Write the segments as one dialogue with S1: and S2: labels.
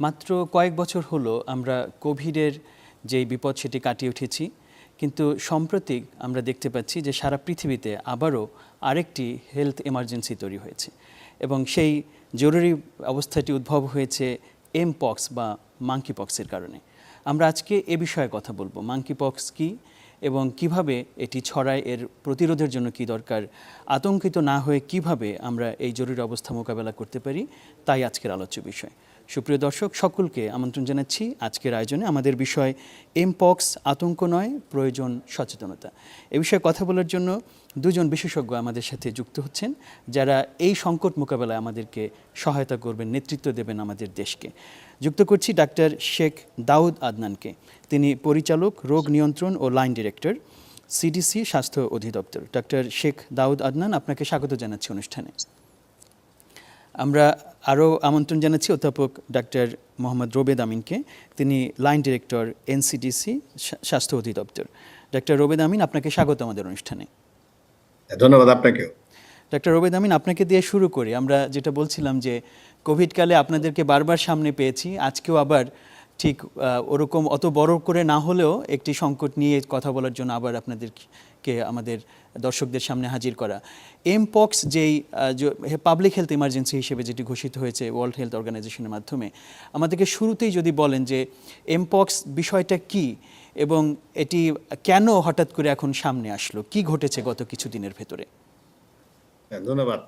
S1: মাত্র কয়েক বছর হলো আমরা কোভিডের যেই বিপদ সেটি কাটিয়ে উঠেছি, কিন্তু সম্প্রতি আমরা দেখতে পাচ্ছি যে সারা পৃথিবীতে আবারও আরেকটি হেলথ এমার্জেন্সি তৈরি হয়েছে এবং সেই জরুরি অবস্থাটি উদ্ভব হয়েছে এম পক্স বা মাঙ্কি পক্সের কারণে। আমরা আজকে এ বিষয়ে কথা বলব মাঙ্কি পক্স কী এবং কীভাবে এটি ছড়ায়, এর প্রতিরোধের জন্য কি দরকার, আতঙ্কিত না হয়ে কীভাবে আমরা এই জরুরি অবস্থা মোকাবেলা করতে পারি, তাই আজকের আলোচ্য বিষয়। সুপ্রিয় দর্শক, সকলকে আমন্ত্রণ জানাচ্ছি আজকের আয়োজনে আমাদের বিষয় এমপক্স আতঙ্ক নয়, প্রয়োজন সচেতনতা। এ বিষয়ে কথা বলার জন্য দুজন বিশেষজ্ঞ আমাদের সাথে যুক্ত হচ্ছেন, যারা এই সংকট মোকাবেলায় আমাদেরকে সহায়তা করবেন, নেতৃত্ব দেবেন আমাদের দেশকে। যুক্ত করছি ডাক্তার শেখ দাউদ আদনানকে। তিনি পরিচালক, রোগ নিয়ন্ত্রণ ও লাইন ডিরেক্টর সিডিসি স্বাস্থ্য অধিদপ্তর। ডাক্তার শেখ দাউদ আদনান, আপনাকে স্বাগত জানাচ্ছি অনুষ্ঠানে। আমরা আরও আমন্ত্রণ জানাচ্ছি অধ্যাপক ডাক্তার মোহাম্মদ রোবেদ আমিনকে। তিনি লাইন ডিরেক্টর এনসিডিসি স্বাস্থ্য অধিদপ্তর। ডাক্তার রোবেদ আমিন আপনাকে স্বাগত আমাদের অনুষ্ঠানে।
S2: ধন্যবাদ আপনাকেও।
S1: ডাক্তার রোবেদ আমিন আপনাকে দিয়ে শুরু করি। আমরা যেটা বলছিলাম যে কোভিডকালে আপনাদেরকে বারবার সামনে পেয়েছি। আজকেও আবার ঠিক ওরকম অত বড় করে না হলেও একটি সংকট নিয়ে কথা বলার জন্য আবার আপনাদেরকে আমাদের দর্শকদের সামনে হাজির করা। এমপক্স যেই পাবলিক হেলথ ইমার্জেন্সি হিসেবে যেটি ঘোষিত হয়েছে ওয়ার্ল্ড হেলথ অর্গানাইজেশনের মাধ্যমে আমাদেরকে শুরুতেই যদি বলেন যে এমপক্স বিষয়টা কি এবং এটি কেন হঠাৎ করে এখন সামনে আসলো কি ঘটেছে গত কিছুদিনের ভেতরে?
S2: হ্যাঁ, ধন্যবাদ।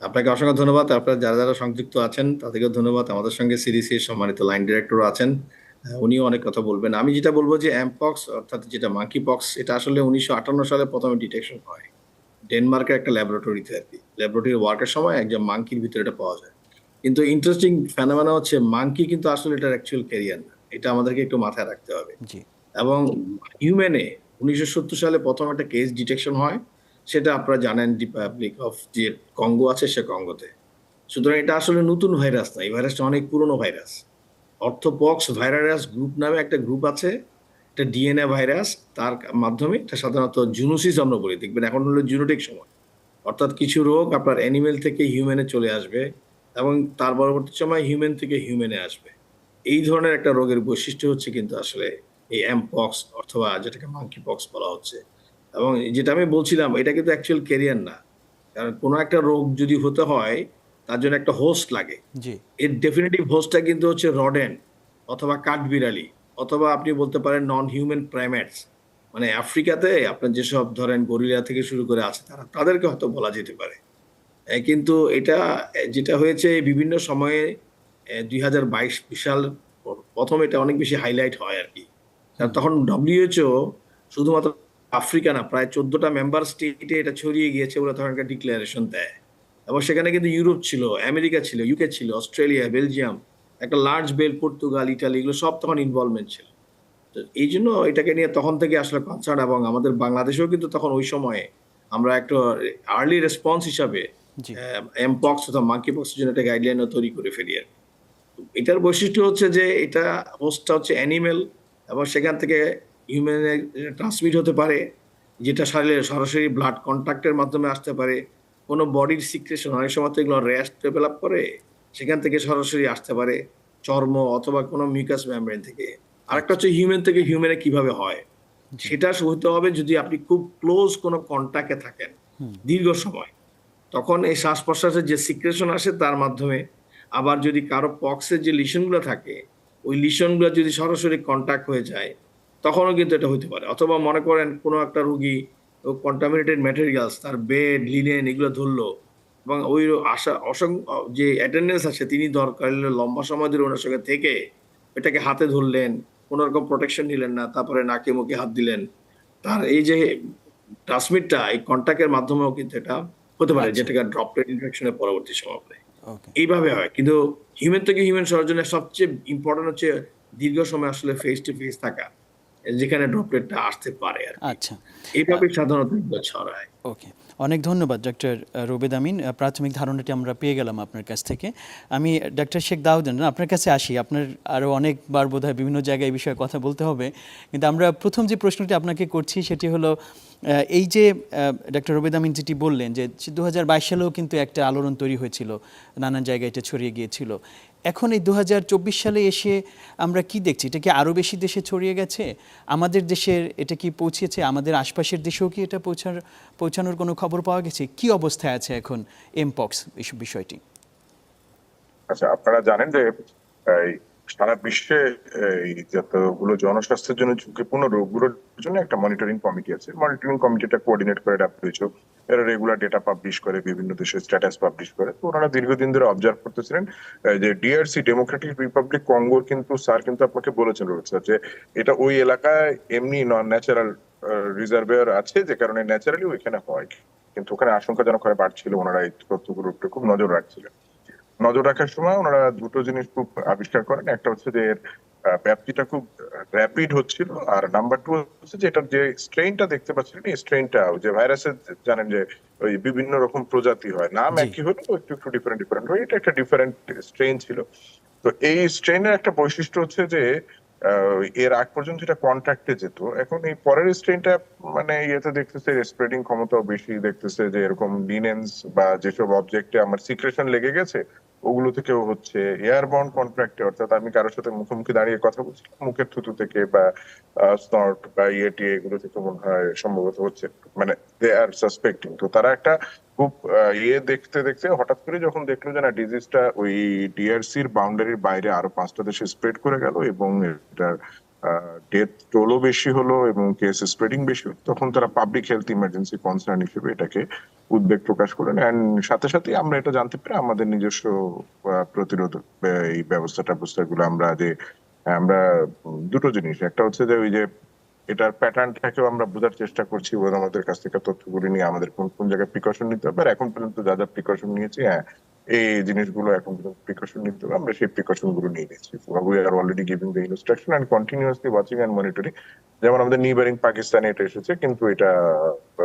S2: আপনাকে অসংখ্য ধন্যবাদ। আপনারা যারা যারা সংযুক্ত আছেন তাদেরকেও ধন্যবাদ। আমাদের সঙ্গে সিডিসি সম্মানিত লাইন ডিরেক্টর আছেন। উনিও অনেক কথা বলবেন। আমি যেটা বলব যে অ্যাম্পক্স অর্থাৎ যেটা মাঙ্কি পক্স এটা আসলে উনিশশো আটান্ন সালে প্রথমে ডিটেকশন হয়। ডেনমার্কের একটা ল্যাবরেটরিতে আর কি। ল্যাবরেটরি ওয়ার্কের সময় একজন মাঙ্কির ভিতরে এটা পাওয়া যায়। কিন্তু ইন্টারেস্টিং ফেনামেনা হচ্ছে মাঙ্কি কিন্তু আসলে এটার অ্যাকচুয়াল ক্যারিয়ার না। এটা আমাদেরকে একটু মাথায় রাখতে হবে। এবং হিউম্যানে উনিশশো সত্তর সালে প্রথম একটা কেস ডিটেকশন হয়। সেটা আপনারা জানেন রিপাবলিক অফ যে কঙ্গো আছে সে কঙ্গোতে সুতরাং এটা আসলে নতুন ভাইরাস না। এই ভাইরাসটা অনেক পুরনো ভাইরাস অর্থোপক্স ভাইরাস গ্রুপ নামে একটা গ্রুপ আছে এটা ডিএনএ ভাইরাস, তার মাধ্যমে এটা সাধারণত জুনোসিস আমরা বলি দেখবেন এখন হলো জুনোটিক সময়। অর্থাৎ কিছু রোগ আপনার অ্যানিমেল থেকে হিউম্যানে চলে আসবে এবং তার পরবর্তী সময় হিউম্যান থেকে হিউম্যানে আসবে। এই ধরনের একটা রোগের বৈশিষ্ট্য হচ্ছে কিন্তু আসলে এই অ্যামপক্স অথবা যেটাকে মাঙ্কি পক্স বলা হচ্ছে। এবং যেটা আমি বলছিলাম, এটা কিন্তু অ্যাকচুয়াল ক্যারিয়ার না। কারণ কোনো একটা রোগ যদি হতে হয় তার জন্য একটা হোস্ট লাগে। এর ডেফিনেটিভ হোস্টটা কিন্তু হচ্ছে রডেন অথবা কাঠবিড়ালি অথবা আপনি বলতে পারেন নন হিউম্যান প্রাইমেটস মানে আফ্রিকাতে আপনার যেসব ধরেন গরিলা থেকে শুরু করে আছে তারা তাদেরকে হয়তো বলা যেতে পারে। কিন্তু এটা যেটা হয়েছে বিভিন্ন সময়ে দুই হাজার বাইশ বিশাল প্রথম এটা অনেক বেশি হাইলাইট হয় আর কি। কারণ তখন ডব্লিউএইচও শুধুমাত্র আফ্রিকা না প্রায় চোদ্দটা মেম্বার স্টেটে এটা ছড়িয়ে গিয়েছে বলে তখন একটা ডিক্লারেশন দেয়। এবং সেখানে কিন্তু ইউরোপ ছিল আমেরিকা ছিল ইউকে ছিল অস্ট্রেলিয়া বেলজিয়াম একটা লার্জ বেল পর্তুগাল ইটালি এগুলো সব তখন ইনভলভমেন্ট ছিল। তো এই জন্য এটাকে নিয়ে তখন থেকে আসলে কনসার্ন এবং আমাদের বাংলাদেশেও কিন্তু তখন ওই সময়ে আমরা একটা আর্লি রেসপন্স হিসাবে এমপক্স অথবা মাঙ্কি পক্সের জন্য একটা গাইডলাইনও তৈরি করে ফেলি আর এটার বৈশিষ্ট্য হচ্ছে যে এটা হোস্টটা হচ্ছে অ্যানিমেল এবং সেখান থেকে হিউম্যানে ট্রান্সমিট হতে পারে যেটা শরীরে সরাসরি ব্লাড কন্ট্যাক্টের মাধ্যমে আসতে পারে কোনো বডির সিক্রেশন অনেক সময় তো এগুলো র্যাশ ডেভেলপ করে সেখান থেকে সরাসরি আসতে পারে চর্ম অথবা কোনো মিউকাস মেমব্রেন থেকে। আরেকটা হচ্ছে হিউম্যান থেকে হিউম্যানে কীভাবে হয়? সেটা হতে হবে যদি আপনি খুব ক্লোজ কোনো কন্ট্যাক্টে থাকেন দীর্ঘ সময়। তখন এই শ্বাস প্রশ্বাসের যে সিক্রেশন আসে তার মাধ্যমে আবার যদি কারও পক্সের যে লিশনগুলো থাকে ওই লিশনগুলো যদি সরাসরি কন্ট্যাক্ট হয়ে যায় তখনও কিন্তু এটা হতে পারে। অথবা মনে করেন কোনো একটা রুগী কন্টামিনেটেড ম্যাটেরিয়ালস তার বেড লিনেন এগুলো ধরলো। এবং ওই আশা অসংখ্য যে অ্যাটেন্ডেন্স আছে তিনি দরকার লম্বা সময় ধরে ওনার সঙ্গে থেকে এটাকে হাতে ধরলেন কোনো রকম প্রোটেকশন নিলেন না তারপরে নাকে মুখে হাত দিলেন। তার এই যে ট্রান্সমিটটা এই কন্ট্যাক্টের মাধ্যমেও কিন্তু এটা হতে পারে
S1: আচ্ছা।
S2: যেটাকে ড্রপলেট ইনফেকশনের পরবর্তী সময় বলে। এইভাবে হয়। কিন্তু হিউম্যান থেকে হিউম্যান সর্জনের সবচেয়ে ইম্পর্টেন্ট হচ্ছে দীর্ঘ সময় আসলে ফেস টু ফেস থাকা। যেখানে ড্রপলেটটা আসতে পারে আর
S1: আচ্ছা।
S2: এইভাবে সাধারণত ছড়ায়।
S1: ওকে। অনেক ধন্যবাদ ডক্টর রোবেদ আমিন। প্রাথমিক ধারণাটি আমরা পেয়ে গেলাম আপনার কাছ থেকে। আমি ডক্টর শেখ দাউদ্দিন আপনার কাছে আসি। আপনার আরও অনেকবার বোধহয় বিভিন্ন জায়গায় এই বিষয়ে কথা বলতে হবে। কিন্তু আমরা প্রথম যে প্রশ্নটি আপনাকে করছি সেটি হলো এই যে ডক্টর রবেদ আমিন যেটি বললেন যে দুহাজার বাইশ সালেও কিন্তু একটা আলোড়ন তৈরি হয়েছিল, নানান জায়গায় এটা ছড়িয়ে গিয়েছিল। এখন এই দুহাজার চব্বিশ সালে এসে আমরা কি দেখছি? এটা কি আরও বেশি দেশে ছড়িয়ে গেছে? আমাদের দেশের এটা কি পৌঁছেছে? আমাদের আশপাশের দেশেও কি এটা পৌঁছার, পৌঁছানোর কোনো খবর পাওয়া গেছে? কি অবস্থায় আছে এখন এমপক্স এইসব বিষয়টি?
S3: আচ্ছা আপনারা জানেন যে সারা বিশ্বে, এই যতগুলো জনস্বাস্থ্যের জন্য ঝুঁকিপূর্ণ রোগগুলোর জন্য একটা মনিটরিং কমিটি আছে। মনিটরিং কমিটিটা কোঅর্ডিনেট করে ডাব্লিউএইচও এরা রেগুলার ডেটা পাবলিশ করে, বিভিন্ন দেশের স্ট্যাটাস পাবলিশ করে। তো ওনারা দীর্ঘদিন ধরে অবজার্ভ করতেছিলেন যে ডিআরসি ডেমোক্রেটিক রিপাবলিক কঙ্গোর কিন্তু স্যার কিন্তু আপনাকে বলেছেন, রোহিত স্যার যে এটা ওই এলাকায় এমনি নন ন্যাচারাল রিজার্ভেয়ার আছে, যে কারণে ন্যাচারালি ওইখানে হয়। কিন্তু ওখানে আশঙ্কাজনক হারে বাড়ছিল, ওনারা এই তথ্যগুলোর খুব নজর রাখছিলেন। নজর রাখার সময় ওনারা দুটো জিনিস খুব আবিষ্কার করেন। একটা হচ্ছে যে এর ব্যাপ্তিটা খুব র্যাপিড হচ্ছিল আর নাম্বার টু হচ্ছে যে এটার যে স্ট্রেনটা দেখতে পাচ্ছিলেন এই স্ট্রেনটা যে ভাইরাসের জানেন যে ওই বিভিন্ন রকম প্রজাতি হয়। নাম একই হলেও একটু একটু ডিফারেন্ট ডিফারেন্ট হয়। এটা একটা ডিফারেন্ট স্ট্রেন ছিল। তো এই স্ট্রেনের একটা বৈশিষ্ট্য হচ্ছে যে এর আগ পর্যন্ত এটা কন্ট্যাক্টে যেত এখন এই পরের স্ট্রেনটা মানে ইয়েতে দেখতেছে স্প্রেডিং ক্ষমতাও বেশি দেখতেছে যে এরকম লিনেন্স বা যেসব অবজেক্টে আমার সিক্রেশন লেগে গেছে ওগুলো থেকেও হচ্ছে এয়ারবর্ন কন্ট্রাক্টে অর্থাৎ আমি কারোর সাথে মুখোমুখি দাঁড়িয়ে কথা বলছি, মুখের থুতু থেকে বা স্নট বা ইয়েটি এগুলো থেকে মনে হয় সম্ভবত হচ্ছে মানে দে আর সাসপেক্টিং তো তারা একটা খুব ইয়ে দেখতে দেখতে হঠাৎ করে যখন দেখল যে না ডিজিজটা ওই ডিআরসির বাউন্ডারির বাইরে আরও পাঁচটা দেশে স্প্রেড করে গেল এবং এটার ডেথ টোলও বেশি হলো এবং কেস স্প্রেডিং বেশি হলো, তখন তারা পাবলিক হেলথ ইমার্জেন্সি কনসার্ন হিসেবে এটাকে উদ্বেগ প্রকাশ করলেন অ্যান্ড সাথে সাথে আমরা এটা জানতে পেরে আমাদের নিজস্ব প্রতিরোধ এই ব্যবস্থা ট্যাবস্থাগুলো আমরা যে, আমরা দুটো জিনিস, একটা হচ্ছে যে ওই যে এটার প্যাটার্নটাকেও আমরা বোঝার চেষ্টা করছি এবং আমাদের কাছ থেকে তথ্যগুলি নিয়ে আমাদের কোন কোন জায়গায় প্রিকশন নিতে হবে, আর এখন পর্যন্ত যা যা প্রিকশন নিয়েছি হ্যাঁ এই জিনিসগুলো এখন প্রিকশন নিতে হবে। আমরা সেই প্রিকশনগুলো নিয়ে নিচ্ছি। We are already giving the instruction and continuously watching and monitoring যেমন আমাদের নিবারিং পাকিস্তানে এটা এসেছে, কিন্তু এটা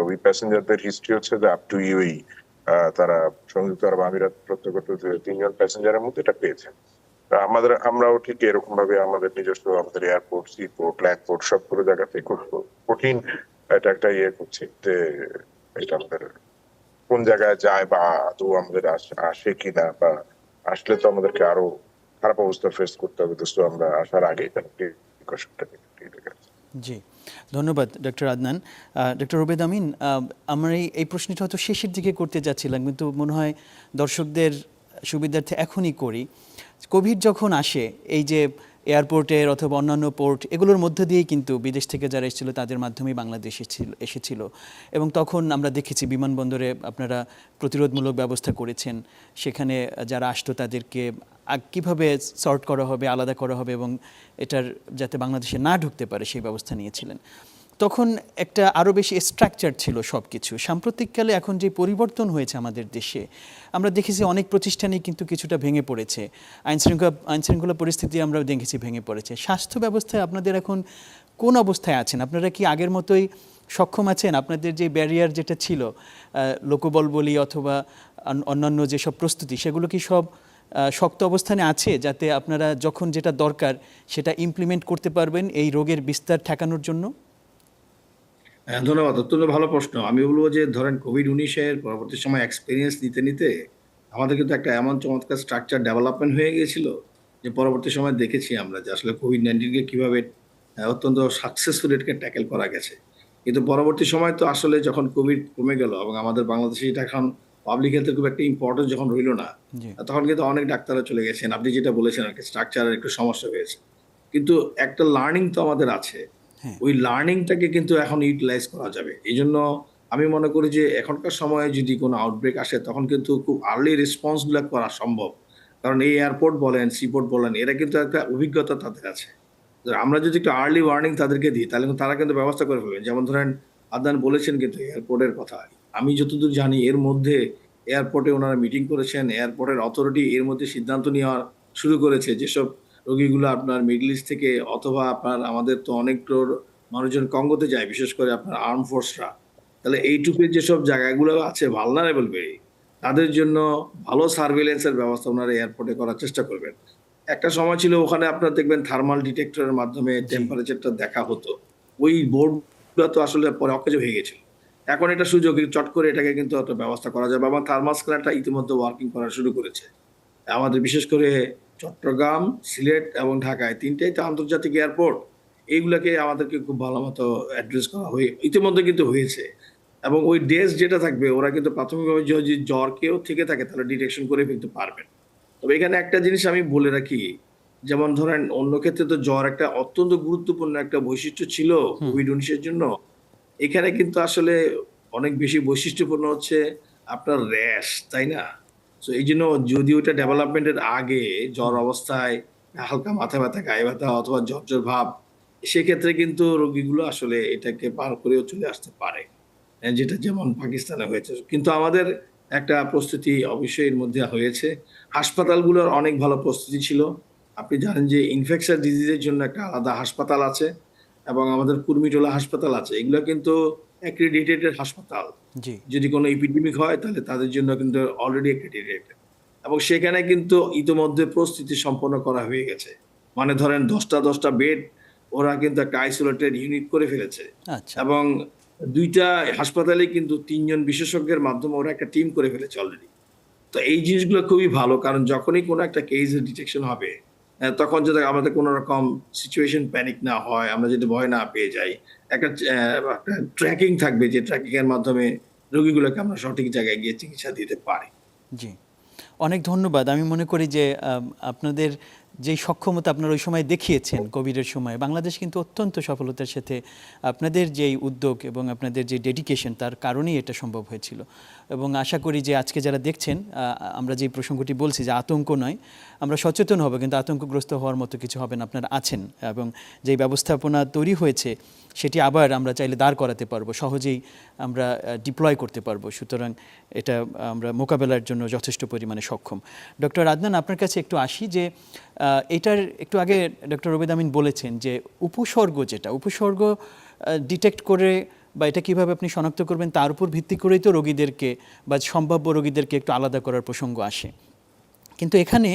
S3: ওই প্যাসেঞ্জারদের হিস্ট্রি হচ্ছে যে আপ টু ইউই তারা সংযুক্ত আরব আমিরাত প্রত্যেকত তিনজন প্যাসেঞ্জারের মধ্যে এটা পেয়েছেন আমাদের, আমরাও ঠিক এরকম ভাবে আমাদের নিজস্ব আমাদের এয়ারপোর্ট সিপোর্ট ল্যান্ডপোর্ট সবগুলো জায়গাতে খুব কঠিন এটা একটা ইয়ে করছি যে, এটা আমাদের কোন জায়গায় যায় বা আদৌ আমাদের আস- কিনা বা আসলে তো আমাদেরকে আরও খারাপ অবস্থা ফেস করতে হবে, তো so আমরা আসার আগে
S1: জি, ধন্যবাদ ডক্টর আদনান। ডক্টর রবেদ আমিন আমরা এই এই প্রশ্নটা হয়তো শেষের দিকে করতে যাচ্ছিলাম, কিন্তু মনে হয় দর্শকদের সুবিধার্থে এখনই করি। কোভিড যখন আসে, এই যে এয়ারপোর্টের অথবা অন্যান্য পোর্ট, এগুলোর মধ্যে দিয়েই কিন্তু বিদেশ থেকে যারা এসেছিল তাদের মাধ্যমেই বাংলাদেশ এসেছিল, এসেছিল। এবং তখন আমরা দেখেছি বিমানবন্দরে আপনারা প্রতিরোধমূলক ব্যবস্থা করেছেন। সেখানে যারা আসতো তাদেরকে কীভাবে সর্ট করা হবে, আলাদা করা হবে এবং এটার যাতে বাংলাদেশে না ঢুকতে পারে সেই ব্যবস্থা নিয়েছিলেন। তখন একটা আরও বেশি স্ট্রাকচার ছিল সব কিছু সাম্প্রতিককালে এখন যে পরিবর্তন হয়েছে আমাদের দেশে, আমরা দেখেছি অনেক প্রতিষ্ঠানই কিন্তু কিছুটা ভেঙে পড়েছে। আইনশৃঙ্খলা আইনশৃঙ্খলা পরিস্থিতি আমরা দেখেছি ভেঙে পড়েছে। স্বাস্থ্য ব্যবস্থায় আপনাদের এখন কোন অবস্থায় আছেন? আপনারা কি আগের মতোই সক্ষম আছেন? আপনাদের যে ব্যারিয়ার যেটা ছিল লোকবল বলি অথবা অন- অন্যান্য যেসব প্রস্তুতি, সেগুলো কি সব শক্ত অবস্থানে আছে যাতে আপনারা যখন যেটা দরকার সেটা ইমপ্লিমেন্ট করতে পারবেন এই রোগের বিস্তার ঠেকানোর জন্য?
S2: ধন্যবাদ অত্যন্ত ভালো প্রশ্ন। আমি বলব যে ধরেন কোভিড উনিশের পরবর্তী সময় এক্সপিরিয়েন্স নিতে নিতে আমাদের কিন্তু একটা এমন চমৎকার স্ট্রাকচার ডেভেলপমেন্ট হয়ে গিয়েছিল যে পরবর্তী সময় দেখেছি আমরা যে আসলে কোভিড নাইন্টিনকে কীভাবে অত্যন্ত সাকসেসফুল এটাকে ট্যাকেল করা গেছে। কিন্তু পরবর্তী সময় তো আসলে যখন কোভিড কমে গেল এবং আমাদের বাংলাদেশে এটা এখন পাবলিক হেলথের খুব একটা ইম্পর্টেন্স যখন রইল না তখন কিন্তু অনেক ডাক্তাররা চলে গেছেন। আপনি যেটা বলেছেন আর কি স্ট্রাকচারের একটু সমস্যা হয়েছে। কিন্তু একটা লার্নিং তো আমাদের আছে। ওই লার্নিংটাকে কিন্তু এখন ইউটিলাইজ করা যাবে। এই জন্য আমি মনে করি যে এখনকার সময়ে যদি কোনো আউটব্রেক আসে, তখন কিন্তু খুব আর্লি রেসপন্সগুলো করা সম্ভব। কারণ এই এয়ারপোর্ট বলেন সিপোর্ট বলেন, এরা কিন্তু একটা অভিজ্ঞতা তাদের আছে। আমরা যদি একটু আর্লি ওয়ার্নিং তাদেরকে দিই, তাহলে কিন্তু তারা কিন্তু ব্যবস্থা করে ফেলবেন যেমন ধরেন আদান বলেছেন কিন্তু এয়ারপোর্টের কথা। আমি যতদূর জানি, এর মধ্যে এয়ারপোর্টে ওনারা মিটিং করেছেন এয়ারপোর্টের অথরিটি এর মধ্যে সিদ্ধান্ত নেওয়া শুরু করেছে। যেসব রোগীগুলো আপনার মিডল ইস্ট থেকে অথবা আপনার আমাদের তো অনেক মানুষজন কঙ্গোতে যায় বিশেষ করে আপনার আর্ম ফোর্সরা তাহলে এইটুকুর যেসব জায়গাগুলো আছে ভালনারেবল বেরি তাদের জন্য ভালো সার্ভেলেন্সের ব্যবস্থা ওনারা এয়ারপোর্টে করার চেষ্টা করবেন। একটা সময় ছিল ওখানে আপনার দেখবেন থার্মাল ডিটেক্টরের মাধ্যমে টেম্পারেচারটা দেখা হতো। ওই বোর্ডগুলো তো আসলে পরে অকেজ হয়ে গেছিল। এখন এটা সুযোগ চট করে এটাকে কিন্তু একটা ব্যবস্থা করা যাবে। এবং থার্মাল স্ক্যানারটা ইতিমধ্যে ওয়ার্কিং করা শুরু করেছে। আমাদের বিশেষ করে চট্টগ্রাম সিলেট এবং ঢাকায় তিনটাই তো আন্তর্জাতিক এয়ারপোর্ট। এইগুলোকে আমাদেরকে খুব ভালো মতো অ্যাড্রেস করা হয়ে ইতিমধ্যে কিন্তু হয়েছে। এবং ওই ডেজ যেটা থাকবে ওরা কিন্তু প্রাথমিকভাবে যদি জ্বর কেউ থেকে থাকে তাহলে ডিটেকশন করে ফেলতে পারবেন। তবে এখানে একটা জিনিস আমি বলে রাখি যেমন ধরেন অন্য ক্ষেত্রে তো জ্বর একটা অত্যন্ত গুরুত্বপূর্ণ একটা বৈশিষ্ট্য ছিল কোভিড উনিশের জন্য। এখানে কিন্তু আসলে অনেক বেশি বৈশিষ্ট্যপূর্ণ হচ্ছে আপনার র্যাশ তাই না? তো এই জন্য যদি ওইটা ডেভেলপমেন্টের আগে জ্বর অবস্থায় হালকা মাথা ব্যথা, গায়ে ব্যথা অথবা জ্বর ভাব, সেক্ষেত্রে কিন্তু রোগীগুলো আসলে এটাকে পার করেও চলে আসতে পারে। যেটা যেমন পাকিস্তানে হয়েছে। কিন্তু আমাদের একটা প্রস্তুতি অবশ্যই এর মধ্যে হয়েছে। হাসপাতালগুলোর অনেক ভালো প্রস্তুতি ছিল। আপনি জানেন যে ইনফেকশন ডিজিজের জন্য একটা আলাদা হাসপাতাল আছে এবং আমাদের কুর্মিটোলা হাসপাতাল আছে। এগুলো কিন্তু হাসপাতাল। যদি কোনো এপিডেমিক হয় তাহলে তাদের জন্য কিন্তু অলরেডি অ্যাক্রিডিটেড এবং সেখানে কিন্তু ইতিমধ্যে প্রস্তুতি সম্পন্ন করা হয়ে গেছে। মানে ধরেন দশটা দশটা বেড ওরা কিন্তু একটা আইসোলেটেড ইউনিট করে ফেলেছে।
S1: আচ্ছা।
S2: এবং দুইটা হাসপাতালে কিন্তু তিনজন বিশেষজ্ঞের মাধ্যমে ওরা একটা টিম করে ফেলেছে অলরেডি তো এই জিনিসগুলো খুবই ভালো কারণ যখনই কোনো একটা কেসের ডিটেকশন হবে তখন যাতে আমাদের কোনো রকম সিচুয়েশন প্যানিক না হয়, আমরা যদি ভয় না পেয়ে যাই, একটা ট্র্যাকিং থাকবে যে ট্র্যাকিং এর মাধ্যমে রোগীগুলোকে আমরা সঠিক জায়গায় গিয়ে চিকিৎসা দিতে পারি।
S1: জি। অনেক ধন্যবাদ। আমি মনে করি যে আপনাদের যেই সক্ষমতা আপনারা ওই সময় দেখিয়েছেন কোভিডের সময়, বাংলাদেশ কিন্তু অত্যন্ত সফলতার সাথে আপনাদের যেই উদ্যোগ এবং আপনাদের যে ডেডিকেশন তার কারণেই এটা সম্ভব হয়েছিল। এবং আশা করি যে আজকে যারা দেখছেন আমরা যে প্রসঙ্গটি বলছি যে আতঙ্ক নয়, আমরা সচেতন হব, কিন্তু আতঙ্কগ্রস্ত হওয়ার মতো কিছু হবে না আপনারা আছেন এবং যেই ব্যবস্থাপনা তৈরি হয়েছে, সেটি আবার আমরা চাইলে দাঁড় করাতে পারব, সহজেই আমরা ডিপ্লয় করতে পারব। সুতরাং এটা আমরা মোকাবেলার জন্য যথেষ্ট পরিমাণে সক্ষম। ডক্টর আদনান, আপনার কাছে একটু আসি যে এটার একটু আগে ডক্টর রবিদ আমিন বলেছেন যে, উপসর্গ যেটা, উপসর্গ ডিটেক্ট করে বা এটা কীভাবে আপনি শনাক্ত করবেন, তার উপর ভিত্তি করেই তো রোগীদেরকে বা সম্ভাব্য রোগীদেরকে একটু আলাদা করার প্রসঙ্গ আসে। কিন্তু এখানে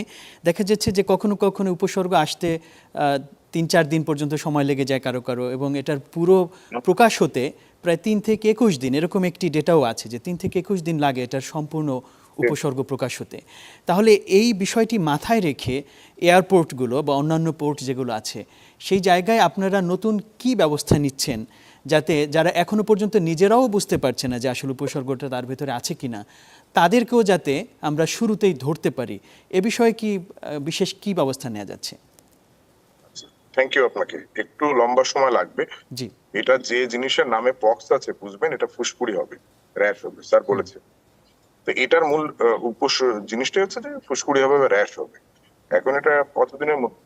S1: দেখা যাচ্ছে যে কখনো কখনো উপসর্গ আসতে তিন চার দিন পর্যন্ত সময় লেগে যায় কারও কারও এবং এটার পুরো প্রকাশ হতে প্রায় তিন থেকে একুশ দিন, এরকম একটি ডেটাও আছে যে তিন থেকে একুশ দিন লাগে এটার সম্পূর্ণ উপসর্গ প্রকাশ হতে। তাহলে এই বিষয়টি মাথায় রেখে এয়ারপোর্টগুলো বা অন্যান্য পোর্ট যেগুলো আছে, সেই জায়গায় আপনারা নতুন কি ব্যবস্থা নিচ্ছেন যাতে যারা এখনও পর্যন্ত নিজেরাও বুঝতে পারছে না যে আসলে উপসর্গটা তার ভেতরে আছে কিনা তাদেরকেও যাতে আমরা শুরুতেই ধরতে পারি। এ বিষয়ে কি বিশেষ কি ব্যবস্থা নেওয়া যাচ্ছে?
S3: থ্যাংক ইউ আপনাকে। একটু লম্বা সময় লাগবে।
S1: জি।
S3: এটা যে জিনিসের নামে পক্স আছে বুঝবেন এটা ফুসকুড়ি হবে র্যাশ হবে স্যার বলেছে। তো এটার মূল উপস জিনিসটা হচ্ছে যে ফুসকুড়ি হবে বা র্যাশ হবে। এখন এটা কতদিনের মধ্যে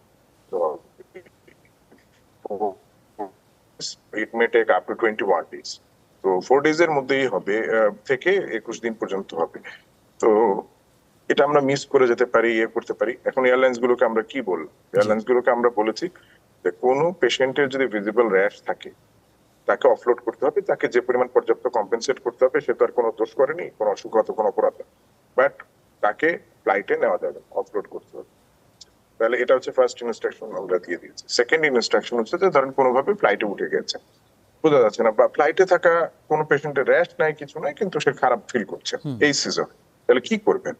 S3: it may take up to twenty one days তো ফোর ডেজ এর মধ্যেই হবে থেকে একুশ দিন পর্যন্ত হবে। তো এটা আমরা মিস করে যেতে পারি ইয়ে করতে পারি। এখন এয়ারলাইন্স গুলোকে আমরা কি বললাম এয়ারলাইন্স গুলোকে আমরা বলেছি যে কোনো পেশেন্টের যদি ভিজিবল র্যাশ থাকে তাকে অফলোড করতে হবে তাকে যে পরিমাণ পর্যাপ্ত কম্পেনসেট করতে হবে সে তো আর কোনো দোষ করেনি কোনো অসুখ অসুখগত কোনো অপরাধ বাট তাকে ফ্লাইটে নেওয়া যাবে অফলোড করতে হবে। তাহলে এটা হচ্ছে ফার্স্ট ইনস্ট্রাকশন আমরা দিয়ে দিয়েছি। সেকেন্ড ইনস্ট্রাকশন হচ্ছে যে ধরেন কোনোভাবে ফ্লাইটে উঠে গেছে। বোঝা যাচ্ছে না বা ফ্লাইটে থাকা কোনো পেশেন্টের রেস্ট নাই কিছু নাই কিন্তু সে খারাপ ফিল করছে এই সিজন তাহলে কি করবেন?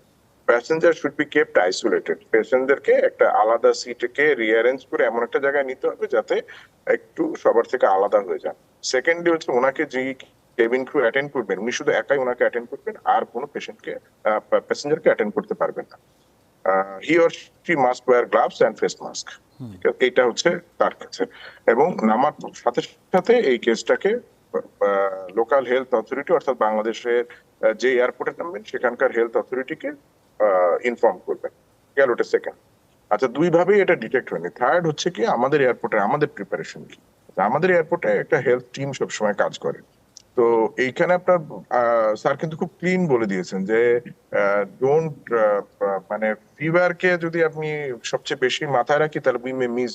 S3: Passenger should be kept isolated প্যাসেঞ্জারকে একটা আলাদা সিটকে রিঅ্যারেঞ্জ করে এমন একটা জায়গায় নিতে হবে যাতে একটু সবার থেকে আলাদা হয়ে যান। সেকেন্ডলি হচ্ছে ওনাকে যে কেবিন ক্রু অ্যাটেন্ড করবেন উনি শুধু একাই ওনাকে অ্যাটেন্ড করবেন আর কোনো পেশেন্টকে প্যাসেঞ্জারকে অ্যাটেন্ড করতে পারবেন না। He or she mask wear gloves and face mask এইটা হচ্ছে তার কাছে। এবং নামার সাথে সাথে এই কেসটাকে লোকাল হেলথ অথরিটি অর্থাৎ বাংলাদেশের যে এয়ারপোর্টে নামবেন সেখানকার হেলথ অথরিটিকে ইনফর্ম করবেন। গেল ওটা সেকেন্ড আচ্ছা দুই ভাবেই এটা ডিটেক্ট হয়নি। থার্ড হচ্ছে কি আমাদের এয়ারপোর্টে আমাদের প্রিপারেশন কি? আমাদের এয়ারপোর্টে একটা হেলথ টিম সবসময় কাজ করে। তো এইখানে আপনার স্যার কিন্তু খুব ক্লিন বলে দিয়েছেন যে ডোন্ট মানে ফিভারকে যদি আপনি সবচেয়ে বেশি মাথায় রাখি, তাহলে উই মে মিস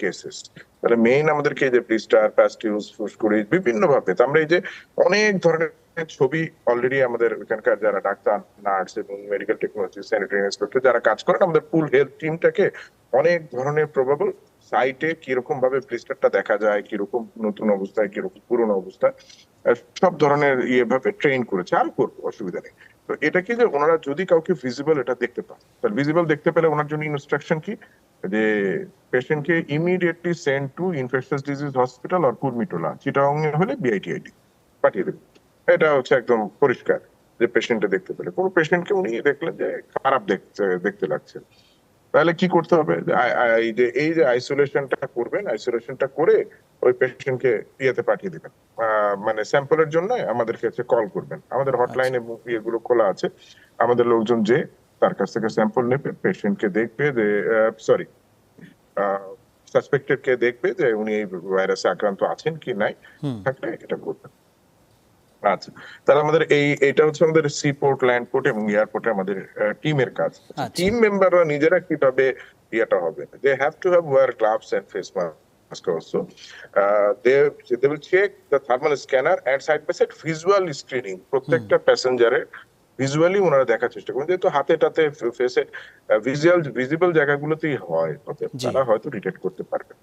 S3: কেসেস তাহলে মেইন আমাদেরকে যে ব্লিস্টার প্যাস্টিউস ফুসকুড়ি বিভিন্ন ভাবে আমরা এই যে অনেক ধরনের ছবি অলরেডি আমাদের এখানকার যারা ডাক্তার, নার্স এবং মেডিকেল টেকনোলজি স্যানিটারি ইন্সপেক্টর যারা কাজ করেন, আমাদের ফুল হেলথ টিমটাকে অনেক ধরনের প্রবাবল সাইটে কীরকম ভাবে ব্লিস্টারটা দেখা যায়, কীরকম নতুন অবস্থায়, কীরকম পুরনো অবস্থায় সব ধরনের ইয়ে ভাবে ট্রেন করেছে, আর করব, অসুবিধা নেই। তো এটা কি যে ওনারা যদি কাউকে ভিজিবল এটা দেখতে পান, তাহলে ভিজিবল দেখতে পেলে ওনার জন্য ইনস্ট্রাকশন কি? যে পেশেন্টকে immediately send to infectious disease hospital or Kurmitola Chittagong হলে বিআইটিআইডি পাঠিয়ে দেবে। এটা হচ্ছে একদম পরিষ্কার যে পেশেন্টে দেখতে পেলে। কোনো পেশেন্টকে উনি দেখলেন যে খারাপ দেখতে দেখতে লাগছে। তাহলে কি করতে হবে? যে এই যে আইসোলেশনটা করবেন আইসোলেশনটা করে ওই পেশেন্টকে ইয়েতে পাঠিয়ে দিবেন। মানে স্যাম্পলের জন্য আমাদের কাছে কল করবেন। আমাদের হটলাইন এবং ইয়েগুলো খোলা আছে। আমাদের লোকজন যে তার কাছ থেকে স্যাম্পল নেবে পেশেন্টকে দেখবে যে সরি সাসপেক্টেড কে দেখবে যে উনি এই ভাইরাসে আক্রান্ত আছেন কি নাই। থাকলে এটা করবেন। আচ্ছা। তাহলে আমাদের এই এটা হচ্ছে আমাদের সি পোর্ট ল্যান্ড পোর্ট এবং এয়ারপোর্টে আমাদের টিমের কাজ।
S1: আচ্ছা।
S3: টিম মেম্বাররা নিজেরা কীভাবে ইয়েটা হবে? They have to have wear gloves and face mask also they they will check the thermal scanner and side by side visual screening প্রত্যেকটা প্যাসেঞ্জারের ভিজুয়ালি ওনারা দেখার চেষ্টা করবেন। যেহেতু হাতে টাতে ফেসে ভিজুয়াল ভিজিবল জায়গাগুলোতেই হয়। তারা হয়তো ডিটেক্ট করতে পারবে।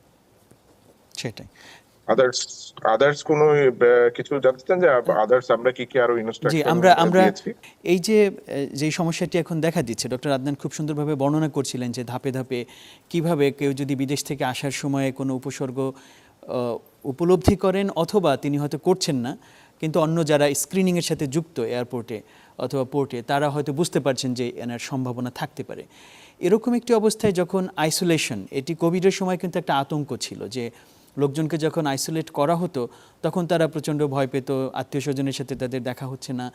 S1: সেটাই।
S3: আদার্স আদার্স কোনো কিছু জানতে চান যে আদার্স আমরা কি কি
S1: আরও
S3: ইনস্ট্রাকশন
S1: আমরা আমরা এই যে যে সমস্যাটি এখন দেখা দিচ্ছে ডক্টর আদনান খুব সুন্দরভাবে বর্ণনা করছিলেন যে ধাপে ধাপে কীভাবে কেউ যদি বিদেশ থেকে আসার সময় কোনো উপসর্গ উপলব্ধি করেন অথবা তিনি হয়তো করছেন না কিন্তু অন্য যারা স্ক্রিনিংয়ের সাথে যুক্ত এয়ারপোর্টে অথবা পোর্টে তারা হয়তো বুঝতে পারছেন যে এনার সম্ভাবনা থাকতে পারে। এরকম একটি অবস্থায় যখন আইসোলেশন এটি কোভিডের সময় কিন্তু একটা আতঙ্ক ছিল যে লোকজনকে যখন আইসোলেট করা হতো, তখন তারা প্রচণ্ড ভয় পেত, আত্মীয় স্বজনের সাথে তাদের দেখা হচ্ছে না।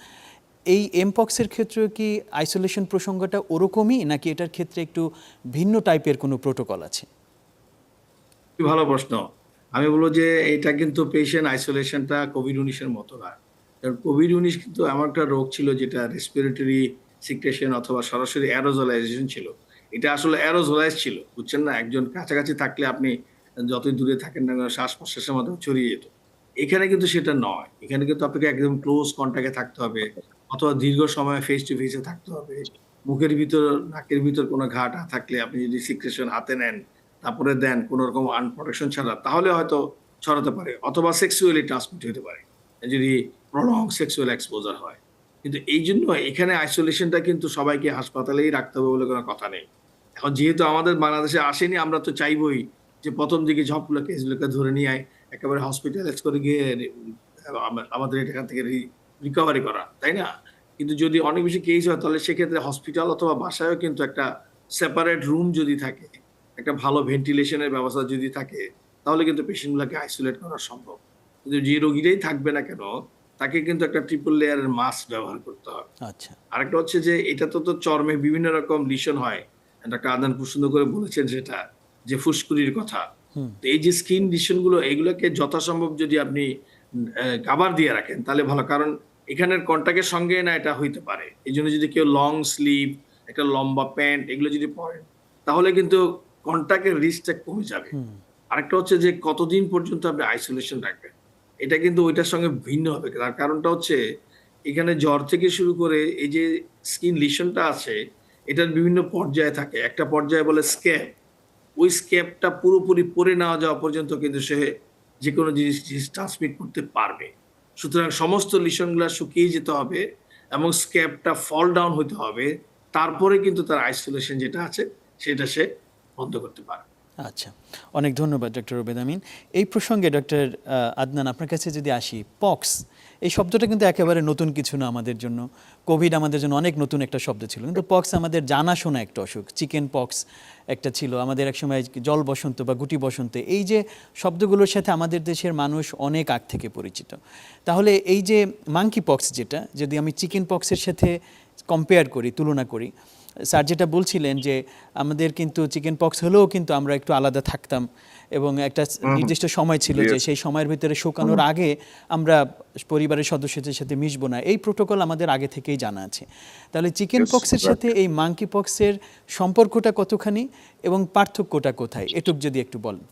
S1: এই এমপক্সের ক্ষেত্রেও কি আইসোলেশন প্রসঙ্গটা ওরকমই, নাকি এটার ক্ষেত্রে একটু ভিন্ন টাইপের কোনো প্রোটোকল আছে?
S2: ভালো প্রশ্ন। আমি বলব যে এটা কিন্তু পেশেন্ট আইসোলেশনটা কোভিড উনিশের মতো না। কারণ কোভিড উনিশ কিন্তু এমন একটা রোগ ছিল যেটা রেসপিরেটরি সিক্রেশন অথবা সরাসরি অ্যারোজলাইজেশন ছিল। এটা আসলে অ্যারোজলাইজ ছিল, বুঝছেন না? একজন কাছাকাছি থাকলে আপনি যতই দূরে থাকেন না শ্বাস প্রশ্বাসের মাধ্যমে ছড়িয়ে যেত। এখানে কিন্তু সেটা নয়। এখানে কিন্তু আপনাকে একদম ক্লোজ কন্ট্যাক্টে থাকতে হবে, অথবা দীর্ঘ সময় ফেস টু ফেসে থাকতে হবে। মুখের ভিতর, নাকের ভিতর কোনো ঘাটা থাকলে আপনি যদি সিক্রেশন হাতে নেন, তারপরে দেন, কোনো রকম আনপ্রোটেকশন ছাড়া, তাহলে হয়তো ছড়াতে পারে, অথবা সেক্সুয়ালি ট্রান্সমিট হতে পারে, যদি প্রলং সেক্সুয়াল এক্সপোজার হয়। কিন্তু এই জন্য এখানে আইসোলেশনটা কিন্তু সবাইকে হাসপাতালেই রাখতে হবে বলে কোনো কথা নেই। এখন যেহেতু আমাদের বাংলাদেশে আসেনি, আমরা তো চাইবই যে প্রথম দিকে সবগুলো কেসগুলোকে ধরে নিয়ে আয় একেবারে হসপিটালাইজ করে গিয়ে আমাদের এখান থেকে রিকভারি করা তাই না? কিন্তু যদি অনেক বেশি কেস হয় তাহলে সেক্ষেত্রে হসপিটাল অথবা বাসায়ও কিন্তু একটা সেপারেট রুম যদি থাকে একটা ভালো ভেন্টিলেশনের ব্যবস্থা যদি থাকে তাহলে কিন্তু পেশেন্টগুলোকে আইসোলেট করা সম্ভব। কিন্তু যে রোগীরাই থাকবে না কেন তাকে কিন্তু একটা ট্রিপল লেয়ারের মাস্ক ব্যবহার করতে হবে।
S1: আচ্ছা।
S2: আরেকটা হচ্ছে যে এটা তো তো চর্মে বিভিন্ন রকম লিশন হয়। ডাক্তার আদান সুন্দর করে বলেছেন সেটা। যে ফুসকুড়ির কথা। তো এই যে স্কিন লিশনগুলো এগুলোকে যথাসম্ভব যদি আপনি কাবার দিয়ে রাখেন তাহলে ভালো। কারণ এখানের কন্টাক্টের সঙ্গে না এটা হইতে পারে। এই জন্য যদি কেউ লং স্লিভ একটা লম্বা প্যান্ট এগুলো যদি পরেন তাহলে কিন্তু কন্টাক্টের রিস্কটা কমে যাবে। আরেকটা হচ্ছে যে কতদিন পর্যন্ত আপনি আইসোলেশন রাখবেন? এটা কিন্তু ওইটার সঙ্গে ভিন্ন হবে। তার কারণটা হচ্ছে এখানে জ্বর থেকে শুরু করে এই যে স্কিন লিশনটা আছে এটার বিভিন্ন পর্যায়ে থাকে। একটা পর্যায়ে বলে স্ক্যাপ ওই স্ক্যাপটা পুরোপুরি পরে নেওয়া যাওয়া পর্যন্ত কিন্তু সে যে কোনো জিনিস জিনিস ট্রান্সমিট করতে পারবে। সুতরাং সমস্ত লিশনগুলো শুকিয়ে যেতে হবে এবং স্ক্যাপটা ফল ডাউন হতে হবে। তারপরে কিন্তু তার আইসোলেশন যেটা আছে, সেটা সে বন্ধ করতে পারে
S1: আচ্ছা অনেক ধন্যবাদ ডক্টর ওবেদ আমিন। এই প্রসঙ্গে ডক্টর আদনান, আপনার কাছে যদি আসি পক্স এই শব্দটা কিন্তু একেবারে নতুন কিছু না আমাদের জন্য। কোভিড আমাদের জন্য অনেক নতুন একটা শব্দ ছিল। কিন্তু পক্স আমাদের জানাশোনা একটা অসুখ। চিকেন পক্স একটা ছিল। আমাদের একসময় জল বসন্ত বা গুটি বসন্ত। এই যে শব্দগুলোর সাথে আমাদের দেশের মানুষ অনেক আগ থেকে পরিচিত। তাহলে এই যে মাঙ্কি পক্স যেটা, যদি আমি চিকেন পক্সের সাথে কম্পেয়ার করি, তুলনা করি, স্যার যেটা বলছিলেন যে আমাদের কিন্তু চিকেন পক্স হলেও কিন্তু আমরা একটু আলাদা থাকতাম। এবং একটা নির্দিষ্ট সময় ছিল যে সেই সময়ের ভিতরে শুকানোর আগে আমরা পরিবারের সদস্যদের সাথে মিশবো না। এই প্রোটোকল আমাদের আগে থেকেই জানা আছে। তাহলে চিকেন পক্সের সাথে এই মাংকি পক্সের সম্পর্কটা কতখানি এবং পার্থক্যটা কোথায়? এটুক যদি একটু বলেন।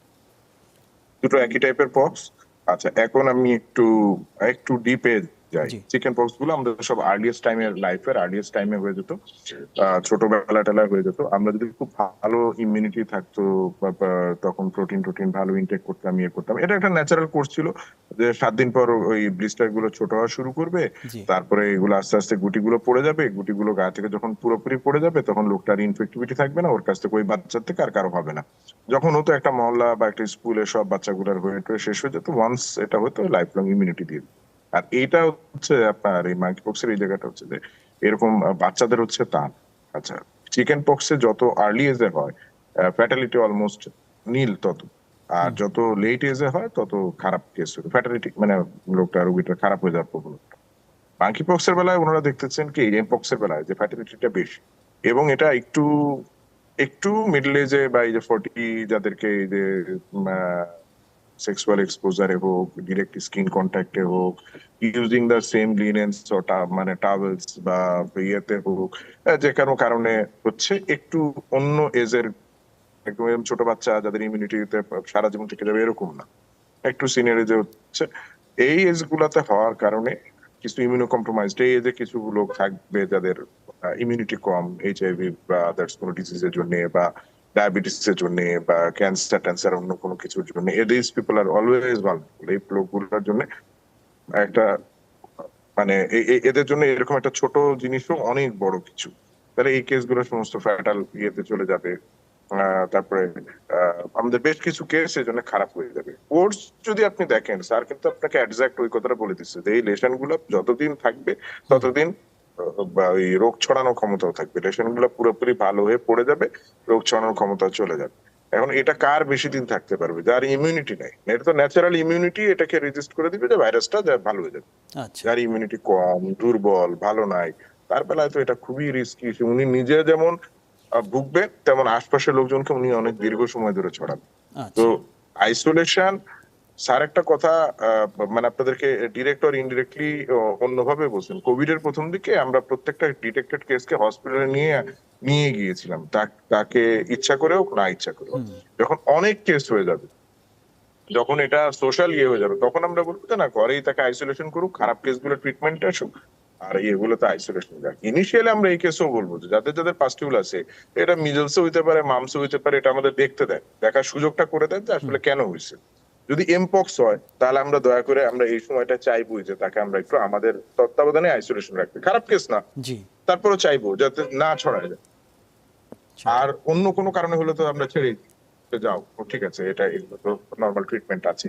S3: দুটো একই টাইপের পক্স আচ্ছা এখন আমি একটু একটু ডিপে যায় চিকেন পক্সগুলো আমাদের সব আর্লিয়েস্ট টাইমে লাইফের আর্লিয়েস্ট টাইমে হয়ে যেত। ছোটবেলা টেলা হয়ে যেত। আমরা যদি খুব ভালো ইমিউনিটি থাকতো তখন প্রোটিন টোটিন ভালো ইনটেক করতাম ইয়ে করতাম। এটা একটা ন্যাচারাল কোর্স ছিল যে সাত দিন পর ওই ব্লিস্টারগুলো ছোট হওয়া শুরু করবে তারপরে এগুলো আস্তে আস্তে গুটিগুলো পড়ে যাবে। গুটিগুলো গা থেকে যখন পুরোপুরি পড়ে যাবে তখন লোকটার ইনফেক্টিভিটি থাকবে না ওর কাছ থেকে ওই বাচ্চার থেকে আর কারও হবে না। যখন হতো একটা মহল্লা বা একটা স্কুলে সব বাচ্চাগুলোর হয়ে শেষ হয়ে যেত ওয়ান্স এটা হতো লাইফ লং ইমিউনিটি দিয়ে। আর এটা হচ্ছে আপনার এই মাঙ্কি পক্সের এই জায়গাটা হচ্ছে যে এরকম বাচ্চাদের হচ্ছে তা আচ্ছা চিকেন পক্সে যত আর্লি এজে হয় ফ্যাটালিটি অলমোস্ট নীল তত। আর যত লেট এজে হয় তত খারাপ কেস ফ্যাটালিটি মানে লোকটা রোগীটা খারাপ হয়ে যাওয়ার প্রবণতা। মাঙ্কি পক্সের বেলায় ওনারা দেখতেছেন কি এম পক্সের বেলায় যে ফ্যাটালিটিটা বেশি। এবং এটা একটু একটু মিডল এজে বা এই যে ফর্টি যাদেরকে এই যে সেক্সুয়াল এক্সপোজারে হোক ডিরেক্ট স্কিন কন্ট্যাক্টে হোক ইউজিং দ্য সেম লিনেন্স মানে টাওয়েলস বা ইয়েতে হোক যে কারও কারণে হচ্ছে একটু অন্য এজের একদম ছোট বাচ্চা যাদের ইমিউনিটিতে সারা জীবন থেকে যাবে এরকম না। একটু সিনিয়র এজে হচ্ছে, এই এজ গুলাতে হওয়ার কারণে কিছু ইমিউনো কম্প্রোমাইজড এই এজে কিছু লোক থাকবে যাদের ইমিউনিটি কম এইচআইভি বা আদার্স কোনো ডিজিজের জন্য বা ডায়াবেটিসের জন্য বা ক্যান্সার ট্যান্সার অন্য কোনো কিছুর জন্য। This people are always vulnerable এই লোকগুলোর জন্য একটা মানে এদের জন্য এরকম একটা ছোট জিনিসও অনেক বড় কিছু। তাহলে এই কেসগুলো সমস্ত ফ্যাটাল ইয়েতে চলে যাবে। তারপরে আমাদের বেশ কিছু কেস এই জন্য খারাপ হয়ে যাবে। কোর্স যদি আপনি দেখেন স্যার কিন্তু আপনাকে একজাক্ট ওই কথাটা বলে দিচ্ছে যে, এই লেশনগুলো যতদিন থাকবে, ততদিন ওই রোগ ছড়ানোর ক্ষমতাও থাকবে। লেশনগুলো পুরোপুরি ভালো হয়ে পড়ে যাবে রোগ ছড়ানোর ক্ষমতা চলে যাবে। এখন এটা কার বেশি দিন থাকতে পারবে? যার ইমিউনিটি নাই। এটা তো ন্যাচারাল ইমিউনিটি এটাকে রেজিস্ট করে দিবে যে ভাইরাসটা যা ভালো হয়ে যাবে।
S1: আচ্ছা।
S3: যার ইমিউনিটি কম দুর্বল ভালো নাই তার বেলায় তো এটা খুবই রিস্কি উনি নিজে যেমন ভুগবে তেমন আশপাশের লোকজনকে উনি অনেক দীর্ঘ সময় ধরে ছড়াবে তো
S1: আচ্ছা
S3: আইসোলেশন স্যার একটা কথা মানে আপনাদেরকে ডিরেক্ট অর ইনডিরেক্টলি অন্যভাবে বলছেন। কোভিড এর প্রথম দিকে আমরা প্রত্যেকটা ডিটেক্টেড কেসকে হসপিটালে নিয়ে নিয়ে গিয়েছিলাম। তাকে ইচ্ছা করে হোক না ইচ্ছা করে হোক। যখন অনেক কেস হয়ে যাবে যখন এটা সোশ্যাল ইয়ে হয়ে যাবে তখন আমরা বলব যে না ঘরেই তাকে আইসোলেশন করুক খারাপ কেসগুলো ট্রিটমেন্ট আসুক আর এগুলো তো আইসোলেশন যাক। ইনিশিয়ালি আমরা এই কেসও বলব যে যাদের যাদের পাস্টিউল আছে এটা মিজলসে হইতে পারে মামসে হইতে পারে এটা আমাদের দেখতে দেয় দেখার সুযোগটা করে দেয় যে আসলে কেন হয়েছে যদি এমপক্স হয় তাহলে আমরা দয়া করে আমরা এই সময়টা চাইব যে তাকে আমরা একটু আমাদের তত্ত্বাবধানে আইসোলেশন রাখতে। খারাপ কেস না।
S1: জি।
S3: তারপরেও চাইব যাতে না ছড়ায় যায়। আর অন্য কোনো কারণে হলে তো আমরা ছেড়ে যাও। ঠিক আছে এটা এগুলো তো নর্মাল ট্রিটমেন্ট আছে।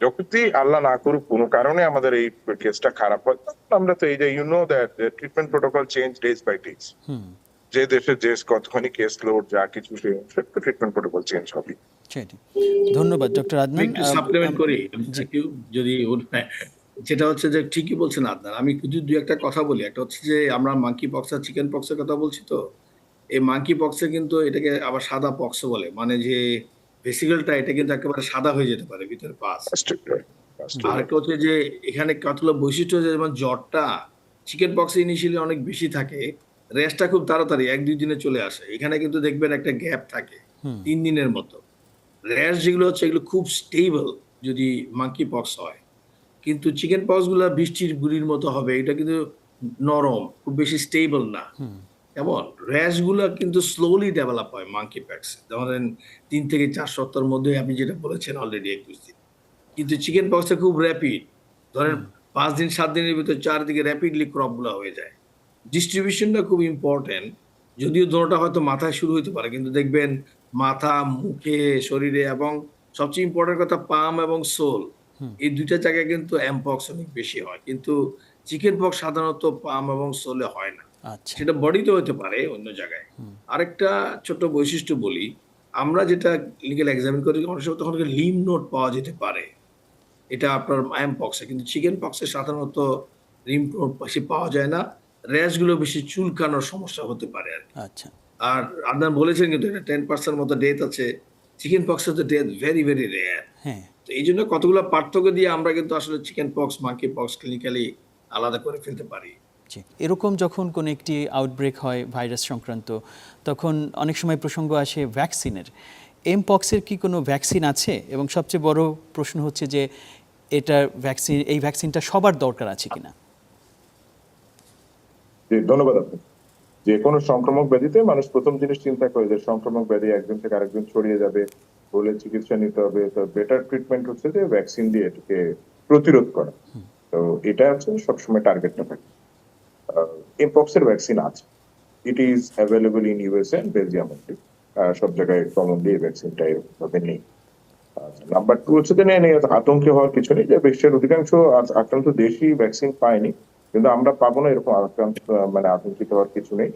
S3: যদি আল্লাহ না করুক কোনো কারণে আমাদের এই কেসটা খারাপ হয়। আমরা তো এই যে you know that treatment protocol change days by days
S1: hmm.
S3: যে দেশে যে কতখানি কেস লোড যা কিছু সে ট্রিটমেন্ট প্রোটোকল চেঞ্জ হবে
S1: সেটি ধন্যবাদ ডক্টর আদনান
S2: সাপ্লিমেন্ট করি যদি হ্যাঁ, যেটা হচ্ছে যে ঠিকই বলছেন আদনান আমি দুই একটা কথা বলি। একটা হচ্ছে যে আমরা মাঙ্কি পক্স আর চিকেন পক্সের কথা বলছি তো। এই মাঙ্কি পক্সে কিন্তু এটাকে আবার সাদা পক্স বলে। মানে যে ভেসিকেলটা এটা কিন্তু একেবারে সাদা হয়ে যেতে পারে ভিতরে পাস আর একটা হচ্ছে যে এখানে কতগুলো বৈশিষ্ট্য যেমন জ্বরটা চিকেন পক্সে ইনিশিয়ালি অনেক বেশি থাকে। রেস্টটা খুব তাড়াতাড়ি এক দুই দিনে চলে আসে। এখানে কিন্তু দেখবেন একটা গ্যাপ থাকে তিন দিনের মতো। র্যাশ যেগুলো হচ্ছে এগুলো খুব স্টেবল যদি মাঙ্কি পক্স হয়। কিন্তু চিকেন পক্সগুলো বৃষ্টির গুড়ির মতো হবে এটা কিন্তু নরম খুব বেশি স্টেবল না।
S1: হুম।
S2: এমন র্যাশ কিন্তু স্লোলি ডেভেলপ হয় মাঙ্কি প্যাক্স ধরেন তিন থেকে চার সপ্তাহের মধ্যে আপনি যেটা বলেছেন অলরেডি একুশ দিন কিন্তু চিকেন পক্সটা খুব র্যাপিড ধরেন পাঁচ দিন সাত দিনের ভিতর চারদিকে র্যাপিডলি ক্রপগুলো হয়ে যায়। ডিস্ট্রিবিউশনটা খুব ইম্পর্টেন্ট যদিও দোনোটা হয়তো মাথায় শুরু হতে পারে কিন্তু দেখবেন মাথা মুখে শরীরে এবং সবচেয়ে ইম্পর্টেন্ট কথা পাম এবং সোল এই দুইটা জায়গায় কিন্তু অ্যাম্পক্স অনেক বেশি হয়। কিন্তু চিকেন পক্স সাধারণত পাম এবং সোলে হয় না।
S1: আচ্ছা।
S2: সেটা বডিতে হতে পারে অন্য জায়গায়। আরেকটা ছোট বৈশিষ্ট্য বলি আমরা যেটা লিগেল এক্সামিন করি অনেক সময় তখন লিম নোট পাওয়া যেতে পারে। এটা আপনার আইএম পক্সে কিন্তু চিকেন পক্সে সাধারণত লিম নোট বেশি পাওয়া যায় না। র্যাশগুলো বেশি চুলকানোর সমস্যা হতে পারে আর।
S1: আচ্ছা।
S2: আর আপনার বলেছেন কিন্তু এটা টেন পার্সেন্ট মতো ডেথ আছে। চিকেন পক্সের তো ডেথ ভেরি ভেরি রেয়ার
S1: হ্যাঁ।
S2: তো এই জন্য কতগুলো পার্থক্য দিয়ে আমরা কিন্তু আসলে chicken pox monkey pox clinically আলাদা করে ফেলতে পারি।
S1: জি। এরকম যখন কোনো একটি আউটব্রেক হয় ভাইরাস সংক্রান্ত তখন অনেক সময় প্রসঙ্গ আসে ভ্যাকসিনের এম পক্সের কি কোনো ভ্যাকসিন আছে? এবং সবচেয়ে বড় প্রশ্ন হচ্ছে যে এটা ভ্যাকসিন এই ভ্যাকসিনটা সবার দরকার আছে কিনা?
S3: ধন্যবাদ আপনি যে কোনো সংক্রামক ব্যাধিতে মানুষ প্রথম জিনিস চিন্তা করে যে সংক্রামক ব্যাধি একজন থেকে আরেকজন ছড়িয়ে যাবে বলে চিকিৎসা নিতে হবে। তো বেটার ট্রিটমেন্ট হচ্ছে যে ভ্যাকসিন দিয়ে এটাকে প্রতিরোধ করা। তো এটা হচ্ছে সবসময় টার্গেটটা থাকে এমপক্স এর ভ্যাকসিন আছে। It is available in USA and Belgium সব জায়গায় কমনলি এই ভ্যাকসিনটা এরকম ভাবে নেই নাম্বার টু হচ্ছে যে আতঙ্কে হওয়ার কিছু নেই। যে বিশ্বের অধিকাংশ আক্রান্ত দেশই ভ্যাকসিন পায়নি। কিন্তু আমরা পাবো না এরকম আক্রান্ত মানে আতঙ্কিত হওয়ার কিছু নেই।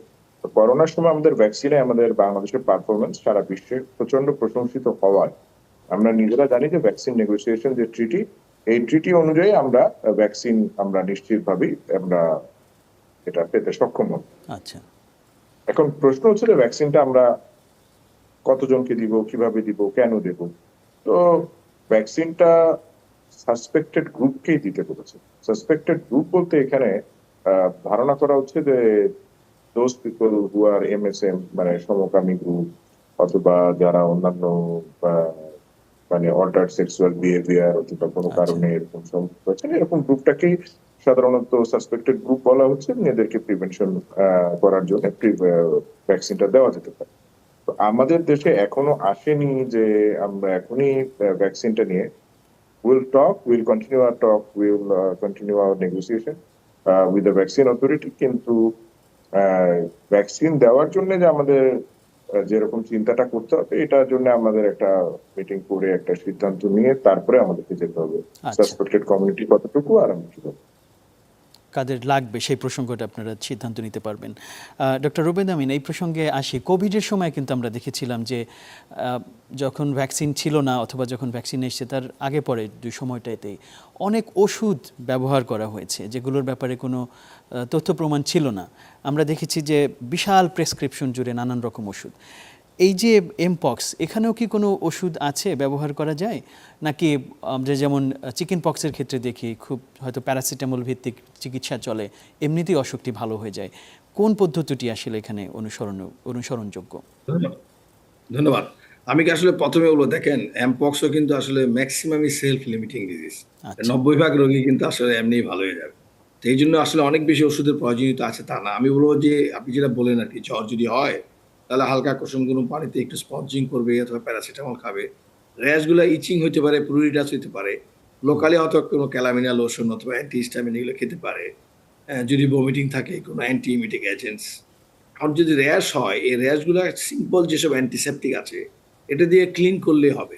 S3: করোনার সময় আমাদের ভ্যাকসিনে আমাদের বাংলাদেশের পারফরমেন্স সারা বিশ্বে প্রচণ্ড প্রশংসিত হওয়ায়। আমরা নিজেরা জানি যে ভ্যাকসিন নেগোসিয়েশন যে ট্রিটি এই ট্রিটি অনুযায়ী আমরা ভ্যাকসিন আমরা নিশ্চিতভাবেই আমরা এটা পেতে সক্ষম হব।
S1: আচ্ছা।
S3: এখন প্রশ্ন হচ্ছে যে ভ্যাকসিনটা আমরা কতজনকে দিব কীভাবে দিব কেন দেব? তো ভ্যাকসিনটা সাসপেক্টেড গ্রুপকেই দিতে বলেছে সাসপেক্টেড গ্রুপ বলতে এখানে ধারণা করা হচ্ছে যে those people who are M S M মানে সমকামী গ্রুপ অথবা যারা অন্যান্য মানে অল্টার সেক্সুয়াল বিহেভিয়ার অথবা কোনো
S1: আচ্ছা।
S3: কারণে এরকম সমস্যা হচ্ছে এরকম গ্রুপটাকেই সাধারণত সাসপেক্টেড গ্রুপ বলা হচ্ছে এদেরকে প্রিভেনশন করার জন্য ভ্যাকসিনটা দেওয়া যেতে পারে তো আমাদের দেশে এখনও আসেনি যে আমরা এখনই ভ্যাকসিনটা নিয়ে will continue our continue our talk continue continue negotiation negotiation with the vaccine authority কিন্তু ভ্যাকসিন দেওয়ার জন্য যে আমাদের আহ, যেরকম চিন্তাটা করতে হবে এটার জন্য আমাদের একটা মিটিং করে একটা সিদ্ধান্ত নিয়ে তারপরে আমাদেরকে যেতে হবে।
S1: আচ্ছা।
S3: সাসপেক্টেড কমিউনিটি কতটুকু আর কীভাবে
S1: কাদের লাগবে সেই প্রসঙ্গটা আপনারা সিদ্ধান্ত নিতে পারবেন। ডক্টর রুবেদ আমিন, এই প্রসঙ্গে আসি। কোভিডের সময় কিন্তু আমরা দেখেছিলাম যে যখন ভ্যাকসিন ছিল না অথবা যখন ভ্যাকসিন এসছে তার আগে পরে দুই সময়টাতেই অনেক ওষুধ ব্যবহার করা হয়েছে, যেগুলোর ব্যাপারে কোনো তথ্য প্রমাণ ছিল না। আমরা দেখেছি যে বিশাল প্রেসক্রিপশন জুড়ে নানান রকম ওষুধ। এই যে এমপক্স এখানেও কি কোনো ওষুধ আছে ব্যবহার করা যায়? নাকি আমরা যেমন চিকেন পক্সের ক্ষেত্রে দেখি খুব হয়তো প্যারাসিটামল ভিত্তিক চিকিৎসা চলে এমনিতেই অসুখটি ভালো হয়ে যায়। কোন পদ্ধতিটি আসলে এখানে অনুসরণ অনুসরণযোগ্য?
S2: ধন্যবাদ। আমি কি আসলে প্রথমে বলব দেখেন এমপক্সও কিন্তু আসলে ম্যাক্সিমামই সেলফ লিমিটিং ডিজিজ। নব্বই ভাগ রোগী কিন্তু আসলে এমনিই ভালো হয়ে যাবে। তো এই জন্য আসলে অনেক বেশি ওষুধের প্রয়োজনীয়তা আছে তা না। আমি বলব যে আপনি যেটা বলেন আর কি জ্বর যদি হয় তাহলে হালকা কুসুম গরম পানিতে একটু স্পঞ্জিং করবে অথবা প্যারাসিটামল খাবে। র্যাশগুলো ইচিং হতে পারে প্রুরিটাস হতে পারে। লোকালি হয়তো কোনো ক্যালামিনা লোশন অথবা অ্যান্টি হিস্টামিন এগুলো খেতে পারে। যদি ভমিটিং থাকে কোনো অ্যান্টি অ্যান্টিমিটিক এজেন্টস আর যদি র্যাশ হয় এই র্যাশগুলো সিম্পল যেসব অ্যান্টিসেপটিক আছে এটা দিয়ে ক্লিন করলে হবে।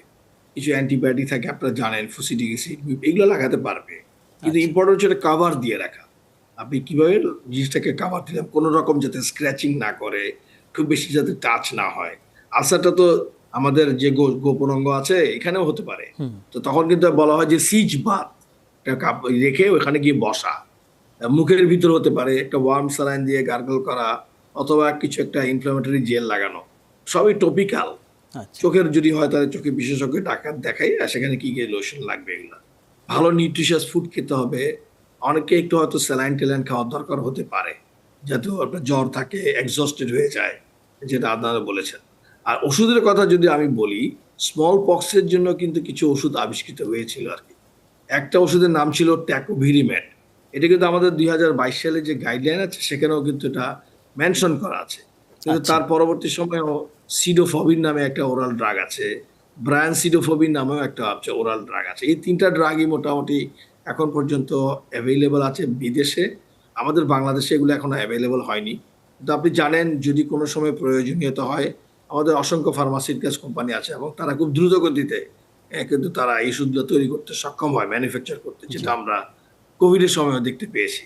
S2: কিছু অ্যান্টিবায়োটিক থাকে আপনারা জানেন ফুসিডিক অ্যাসিড এগুলো লাগাতে পারবে। কিন্তু
S1: আচ্ছা।
S2: ইম্পর্টেন্ট হচ্ছে কাভার দিয়ে রাখা। আপনি কীভাবে জিনিসটাকে কাভার দিলাম কোনো রকম যাতে স্ক্র্যাচিং না করে খুব বেশি যাতে টাচ না হয়। আলসারটা তো আমাদের যে গোপন অঙ্গ আছে এখানেও হতে পারে। তো তখন কিন্তু বলা হয় যে সিজ বাত রেখে ওখানে গিয়ে বসা। মুখের ভিতর হতে পারে একটা ওয়ার্ম স্যালাইন দিয়ে গার্গল করা অথবা কিছু একটা ইনফ্লামেটরি জেল লাগানো। সবই টপিক্যাল
S1: আচ্ছা।
S2: চোখের যদি হয় তাহলে চোখে বিশেষজ্ঞ ডাক্তার দেখাই আর সেখানে কি কি লোশন লাগবে এগুলো। ভালো নিউট্রিশিয়াস ফুড খেতে হবে। অনেকে একটু হয়তো স্যালাইন টেলাইন খাওয়ার দরকার হতে পারে যাতে আপনার জ্বর থাকে এক্সস্টেড হয়ে যায়। যেটা আপনারা বলেছেন। আর ওষুধের কথা যদি আমি বলি স্মল পক্সের জন্য কিন্তু কিছু ওষুধ আবিষ্কৃত হয়েছিল আর কি। একটা ওষুধের নাম ছিল ট্যাকোভিরিমেট এটা কিন্তু আমাদের দুই সালে যে গাইডলাইন আছে সেখানেও কিন্তু এটা মেনশন করা আছে। কিন্তু
S1: আচ্ছা।
S2: তার পরবর্তী সময়েও সিডোফবিন নামে একটা ওরাল ড্রাগ আছে ব্রায়ান সিডোফবিন নামেও একটা ওরাল ড্রাগ আছে। এই তিনটা ড্রাগই মোটামুটি এখন পর্যন্ত অ্যাভেলেবল আছে বিদেশে। আমাদের বাংলাদেশে এগুলো এখনও অ্যাভেলেবল হয়নি। কিন্তু আপনি জানেন যদি কোনো সময় প্রয়োজনীয়তা হয় আমাদের অসংখ্য ফার্মাসিউটিক্যালস কোম্পানি আছে এবং তারা খুব দ্রুত গতিতে কিন্তু তারা এই ওষুধগুলো তৈরি করতে সক্ষম হয় ম্যানুফ্যাকচার করতে যেটা আমরা কোভিডের সময়ও দেখতে পেয়েছি।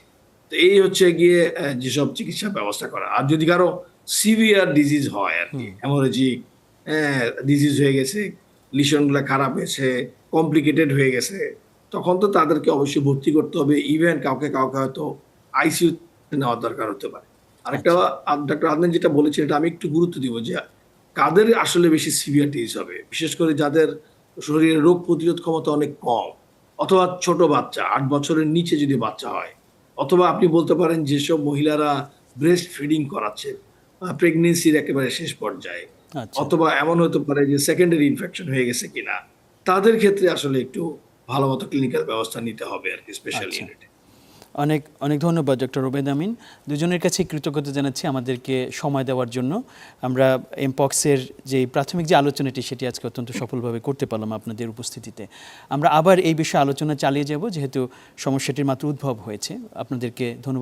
S2: তো এই হচ্ছে গিয়ে যেসব চিকিৎসা ব্যবস্থা করা। আর যদি কারও সিভিয়ার ডিজিজ হয় আর কি হ্যামোরেজিক ডিজিজ হয়ে গেছে লিশনগুলো খারাপ হয়েছে কমপ্লিকেটেড হয়ে গেছে তখন তো তাদেরকে অবশ্যই ভর্তি করতে হবে। ইভেন কাউকে কাউকে হয়তো আইসিইউ নেওয়ার দরকার হতে পারে। আরেকটা ডক্টর আদনান যেটা বলেছেন এটা আমি একটু গুরুত্ব দিব যে কাদের আসলে বেশি সিভিয়ার ডিজিজ হবে? বিশেষ করে যাদের শরীরে রোগ প্রতিরোধ ক্ষমতা অনেক কম অথবা ছোট বাচ্চা আট বছরের নিচে যদি বাচ্চা হয় অথবা আপনি বলতে পারেন যেসব মহিলারা ব্রেস্ট ফিডিং করাচ্ছে প্রেগনেন্সির একেবারে শেষ পর্যায়ে
S1: আচ্ছা।
S2: অথবা এমন হতে পারে যে সেকেন্ডারি ইনফেকশন হয়ে গেছে কিনা তাদের ক্ষেত্রে আসলে একটু ভালো মতো ক্লিনিক্যাল ব্যবস্থা নিতে হবে আর কি স্পেশাল
S1: আচ্ছা।
S2: ইউনিটে
S1: অনেক অনেক ধন্যবাদ, ডক্টর ওবেদ আমিন। দুজনের কাছে কৃতজ্ঞতা জানাচ্ছি আমাদেরকে সময় দেওয়ার জন্য। আমরা এমপক্সের যে প্রাথমিক যে আলোচনাটি, সেটি আজকে অত্যন্ত সফলভাবে করতে পারলাম আপনাদের উপস্থিতিতে। আমরা আবার এই বিষয়ে আলোচনা চালিয়ে যাব, যেহেতু সমস্যাটির মাত্র উদ্ভব হয়েছে। আপনাদেরকে ধন্যবাদ।